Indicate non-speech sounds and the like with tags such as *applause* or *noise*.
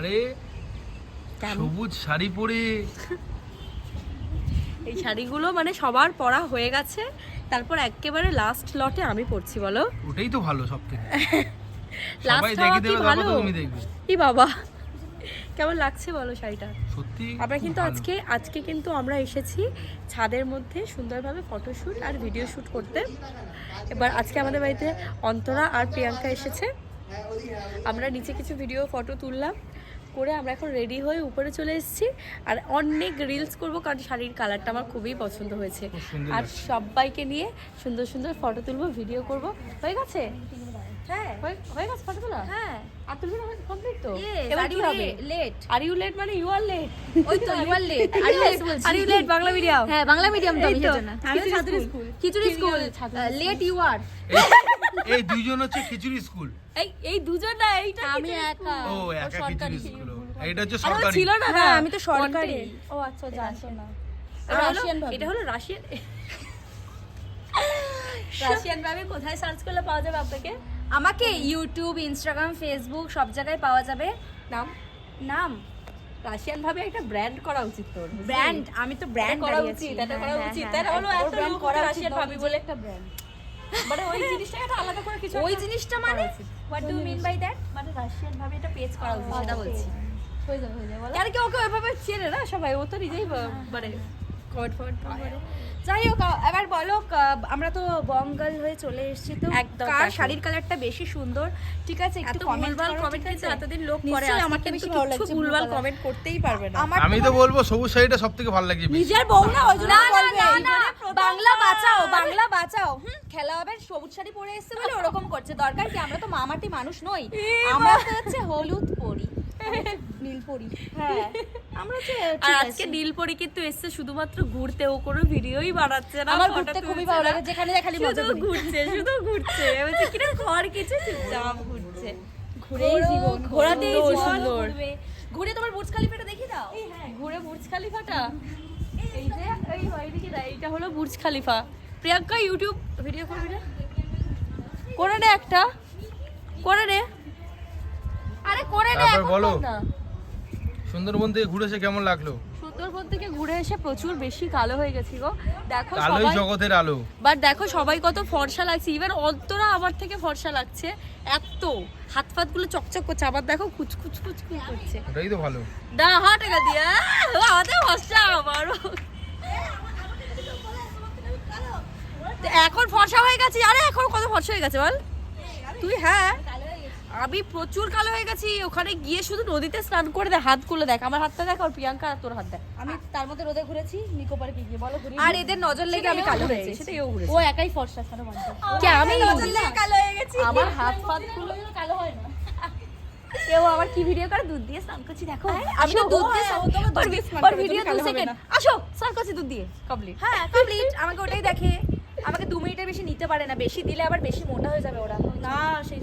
আরে সবুজ শাড়ি পরে। এই শাড়িগুলো মানে সবার পরা হয়ে গেছে। তারপর একেবারে লাস্ট লটে আমি পরছি বলো। ওটাই তো ভালো সব থেকে লাস্ট দেখে দেবে ভালো? তুমি দেখবে। বাবা? কেমন লাগছে বলো শাড়িটা? সত্যি আমরা কিন্তু আজকে আজকে কিন্তু আমরা এসেছি ছাদের মধ্যে সুন্দরভাবে ফটোশ্যুট আর ভিডিও শ্যুট করতে। এবার আজকে আমাদের বাড়িতে অন্তরা আর প্রিয়াঙ্কা এসেছে। আমরা নিচে কিছু ভিডিও ফটো তুললাম। করে আমরা এখন রেডি হয়ে উপরে চলে এসেছি। আর অনেক রিলস করব কারণ শাড়ির কালারটা আমার খুবই পছন্দ হয়েছে। আর। সবাইকে নিয়ে সুন্দর সুন্দর ফটো তুলবো ভিডিও করব। হয়ে গেছে? হ্যাঁ। হয়ে- হয়ে গেছে ফটো তোলা? হ্যাঁ। আর তুলবি না কমপ্লিট তো? এবার কি হবে? late? আর ইউ লেট মানে ইউ আর লেট ওই তো you are late are you late বলছি are you late Bangla medium হ্যাঁ বাংলা মিডিয়াম তো এই আমি তো, সেজন্য। আমিও school. Khichuri school late you are এই- এই দুইজন হচ্ছে খিচুড়ি স্কুল এই এই দুজন না এইটা আমি একা। ও একা সরকারি। খিচুড়ি স্কুল এইটা হচ্ছে সরকারি। ছিল না হ্যাঁ, আমি তো সরকারি। ও আচ্ছা না। রাশিয়ান এটা হলো রাশিয়ান। রাশিয়ান ভাবে কোথায় সার্চ করলে পাওয়া যাবে আপনাকে? আমাকে ইউটিউব ইনস্টাগ্রাম ফেসবুক সব জায়গায় পাওয়া যাবে। নাম? নাম? রাশিয়ান ভাবে একটা ব্র্যান্ড করা উচিত তোর ব্র্যান্ড আমি তো ব্র্যান্ড করা উচিত এটা করা উচিত। তাই হলো এত ব্র্যান্ড করা রাশিয়ান ভাবি বলে একটা ব্র্যান্ড মানে ওই জিনিসটাকে একটা আলাদা করে কিছু *laughs* ওই জিনিসটা মানে। What do mean by that মানে রাশিয়ান ভাবে একটা পেজ করা উচিত। সেটা বলছি। হয়ে যাবে হয়ে যাবে কারণ কি ওকে ওইভাবে চেনে না সবাই? ও তো নিজেই মানে কমেন্ট ফমেন্ট যাই হোক এবার বলো আমরা তো বঙ্গাল হয়ে চলে এসেছি তো। একদম কার শাড়ির কালারটা বেশি সুন্দর? ঠিক আছে একটু ভুলভাল কমেন্ট কিন্তু এতদিন লোক করে কিন্তু বেশি ভালো লাগছে ভুলভাল কমেন্ট করতেই পারবে না। আমার আমি তো বলব সবুজ শাড়িটা সবথেকে ভালো লাগে নিজের বউ না ওই জন্য না না বলবে, বাংলা বাঁচাও বাংলা বাঁচাও। হুম খেলা হবে সবুজ শাড়ি পরে এসেছে বলে ওরকম করছে। দরকার কি আমরা তো মামাটি মানুষ নই। আমরা তো হচ্ছে হলুদ পরি। *laughs* নীল পরি হ্যাঁ। আমরা হচ্ছে আর আজকে। নীলপরি কিন্তু এসছে শুধুমাত্র ঘুরতে ও কোনো ভিডিওই বানাচ্ছে না আমার ঘুরতে খুবই ভালো লাগে যেখানে খালি মজা শুধু ঘুরছে শুধু ঘুরছে। বলছে কিনা ঘর কিছু? চুপচাপ ঘুরছে। ঘুরেই ঘোরো, জীবন ঘোরাতেই সুন্দর, ঘুরে তোমার বুর্জ খালিফাটা দেখি দাও। ঘুরে বুর্জ খালিফাটা। এই যে এই এইদিকে না এইটা হলো বুর্জ খালিফা। প্রিয়াঙ্কা ইউটিউব ভিডিও করবি না? করে নে একটা। করে নে। তারপর বলো। সুন্দরবন থেকে ঘুরে এসে কেমন লাগল? সুন্দরবন থেকে ঘুরে এসে প্রচুর বেশি কালো হয়ে গেছি গো। দেখো সবাই জগতের আলো। বাট দেখো সবাই কত ফর্সা লাগছে। ইভেন অন্তরা আমার থেকে ফর্সা লাগছে। এত। হাত ফাতগুলো চকচক করছে। আবার দেখো কুচকুচ কুচকুচ করছে। ওটাই তো ভালো। দা হা টাকা দিয়া। আমাদের ফর্সা আমারও। এখন ফর্সা হয়ে গেছে। আরে এখন কত ফর্সা হয়ে গেছে বল? তুই হ্যাঁ। আমি প্রচুর কালো হয়ে গেছি। ওখানে গিয়ে শুধু নদীতে স্নান করে দেখ হাতগুলো দেখ। আমার হাতটা দেখ আর প্রিয়াঙ্কা আর তোর হাত দেখ। আমি তার মধ্যে রোদে ঘুরেছি নিকো পার্কে গিয়ে বলো ঘুরি আর এদের নজর লেগে আমি কালো হয়েছি। সেটাই ও ঘুরেছে। ও একাই ফর্সা ছাড়া মানতে কে আমি? নজর লেগে কালো হয়ে গেছি। আমার হাত ফাতগুলো *laughs* কালো হয় না। কেউ আবার কি ভিডিও করে? দুধ দিয়ে স্নান করছি দেখো। আমি তো দুধ দিয়ে স্নান- করে, ভিডিও তুমি দু সেকেন্ড না। আসো স্নান করছি দুধ দিয়ে। কমপ্লিট হ্যাঁ কমপ্লিট আমাকে ওটাই দেখে। আমাকে দু মিনিটের বেশি নিতে পারে না। বেশি দিলে আবার বেশি মোটা হয়ে যাবে ওরা। না সেই